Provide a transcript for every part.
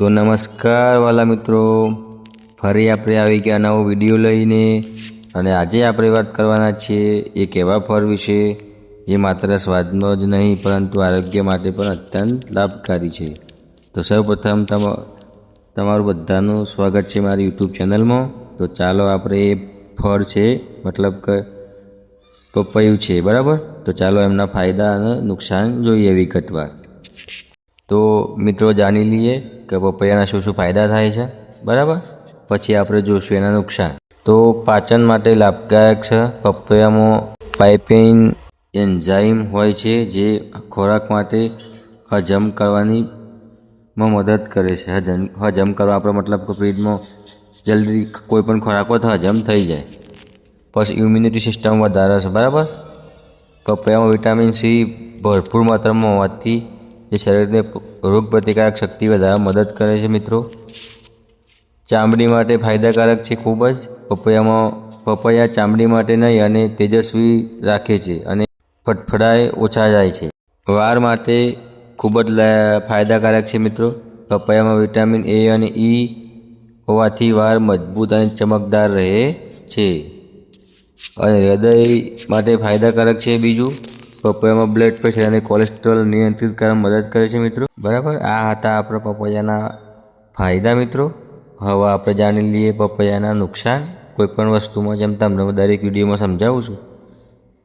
તો નમસ્કાર વાલા મિત્રો. ફરી આપણે આવી ગયા નવો વીડિયો લઈને અને આજે આપણે વાત કરવાના છીએ એક એવા ફળ વિશે જે માત્ર સ્વાદનો જ નહીં, પરંતુ આરોગ્ય માટે પણ અત્યંત લાભકારી છે. તો સૌપ્રથમ તમ, તમારું બધાનું સ્વાગત છે મારી યુટ્યુબ ચેનલમાં. તો ચાલો આપણે એ ફળ છે, મતલબ કે પપૈયું છે, બરાબર? તો ચાલો એમના ફાયદા અને નુકસાન જોઈએ વિગતવાર. તો મિત્રો જાણી લઈએ. કે પપૈયાના શું શું ફાયદા થાય છે? બરાબર? પછી આપણે જોઈશું એના નુકસાન. તો પાચન માટે લાભદાયક છે. પપૈયામાં પાઇપેઇન એન્ઝાઇમ હોય છે જે ખોરાક માટે હજમ કરવાની માં મદદ કરે છે. હજમ હજમ કરવા આપણો મતલબ કે પેટમાં જલ્દી કોઈ પણ ખોરાક હોય તો હજમ થઈ જાય. પછી ઇમ્યુનિટી સિસ્ટમ વધારે છે. બરાબર? પપૈયામાં વિટામિન સી ભરપૂર માત્રામાં હોવાથી એ શરીરને રોગ પ્રતિકારક શક્તિ વધારવા મદદ કરે છે મિત્રો. ચામડી માટે ફાયદાકારક છે ખૂબ જ. પપૈયામાં, પપૈયા ચામડી માટે નહીં અને તેજસ્વી રાખે છે અને ફટફડાય ઓછા જાય છે. વાળ માટે ખૂબ જ ફાયદાકારક છે મિત્રો. પપૈયામાં વિટામિન એ અને ઈ હોવાથી વાળ મજબૂત અને ચમકદાર રહે છે. અને હૃદય માટે ફાયદાકારક છે બીજું. પપૈયામાં બ્લડ પ્રેશર અને કોલેસ્ટ્રોલ નિયંત્રિત કરવામાં મદદ કરે છે મિત્રો. બરાબર? આ હતા આપણા પપૈયાના ફાયદા મિત્રો. હવે આપણે જાણી લઈએ પપૈયાના નુકસાન. કોઈપણ વસ્તુમાં, જેમ તમને દરેક વિડીયોમાં સમજાવું છું,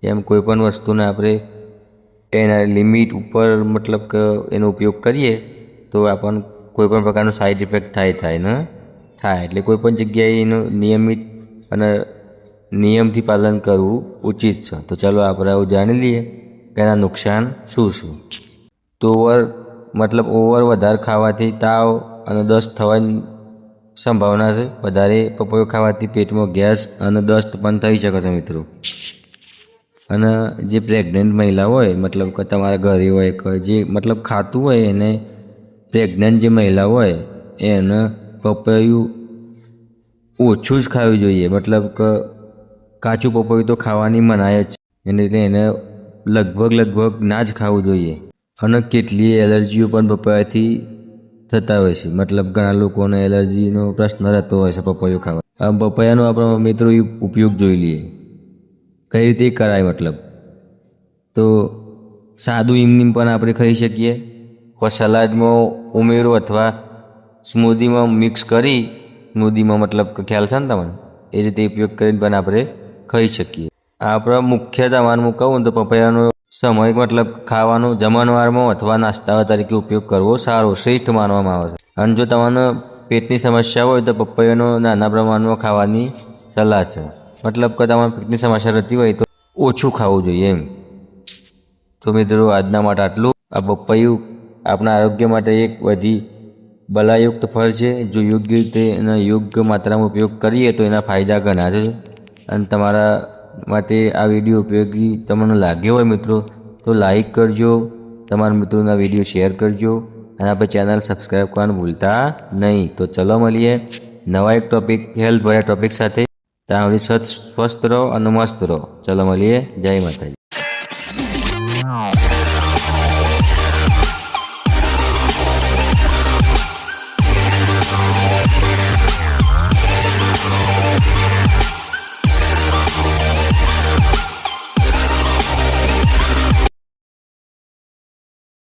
એમ કોઈ પણ વસ્તુને આપણે એના લિમિટ ઉપર, મતલબ કે એનો ઉપયોગ કરીએ, તો આપણને કોઈપણ પ્રકારનો સાઈડ ઇફેક્ટ થાય થાય, ને? થાય. એટલે કોઈપણ જગ્યાએ એનું નિયમિત અને નિયમથી પાલન કરવું ઉચિત છે. તો ચાલો આપણે આવું જાણી લઈએ કે એના નુકસાન શું શું તો મતલબ ઓવર વધારે ખાવાથી તાવ અને દસ્ત થવાની સંભાવના છે. વધારે પપૈયો ખાવાથી પેટમાં ગેસ અને દસ્ત પણ થઈ શકે છે મિત્રો. અને જે પ્રેગ્નન્ટ મહિલા હોય, મતલબ કે તમારા ઘરે હોય કે જે મતલબ ખાતું હોય એને પ્રેગ્નન્ટ જે મહિલા હોય, એને પપૈયું ઓછું જ ખાવું જોઈએ. મતલબ કે કાચું પપૈયું તો ખાવાની મનાય જ છે. એટલે એને લગભગ લગભગ ના જ ખાવું જોઈએ. અને કેટલીય એલર્જીઓ પણ પપૈયાથી થતા હોય છે. મતલબ ઘણા લોકોને એલર્જીનો પ્રશ્ન રહેતો હોય છે પપૈયું ખાવા આમ પપૈયાનો આપણે મિત્રો ઉપયોગ જોઈ લઈએ. કઈ રીતે કરાય મતલબ? તો સાદું એમની પણ આપણે ખાઈ શકીએ. પછી સલાડમાં ઉમેરો અથવા સ્મૂધીમાં મિક્સ કરી સ્મૂધીમાં મતલબ ખ્યાલ છે ને તમને? એ રીતે ઉપયોગ કરીને પણ આપણે ખાઈ શકીએ. આપણા મુખ્ય તમારું કહું તો પપૈયાનો સમય મતલબ ખાવાનું જમણવારમાં અથવા નાસ્તા તરીકે ઉપયોગ કરવો સારો, શ્રેષ્ઠ માનવામાં આવે છે. અને જો તમારો પેટની સમસ્યા હોય તો પપૈયાનો નાના પ્રમાણમાં ખાવાની સલાહ છે. મતલબ કે તમારે પેટની સમસ્યા રહેતી હોય તો ઓછું ખાવું જોઈએ એમ. તો મિત્રો, આજના માટે આટલું. આ પપૈયું આપણા આરોગ્ય માટે એક બધી બલાયુક્ત ફળ છે. જો યોગ્ય રીતે એના યોગ્ય માત્રામાં ઉપયોગ કરીએ તો એના ફાયદા ઘણા છે. અને તમારા માટે આ વીડિયો ઉપયોગી તમને લાગ્યો હોય મિત્રો, તો લાઈક કરજો, તમારા મિત્રોના વીડિયો શેર કરજો, અને આપણે ચેનલ સબસ્ક્રાઈબ કરવાનું ભૂલતા નહીં. તો ચલો મળીએ નવા એક ટોપિક હેલ્થ ભર્યા ટોપિક સાથે. ત્યાં સુધી સ્વસ્થ રહો અને મસ્ત રહો. ચલો મળીએ. જય માતાજી.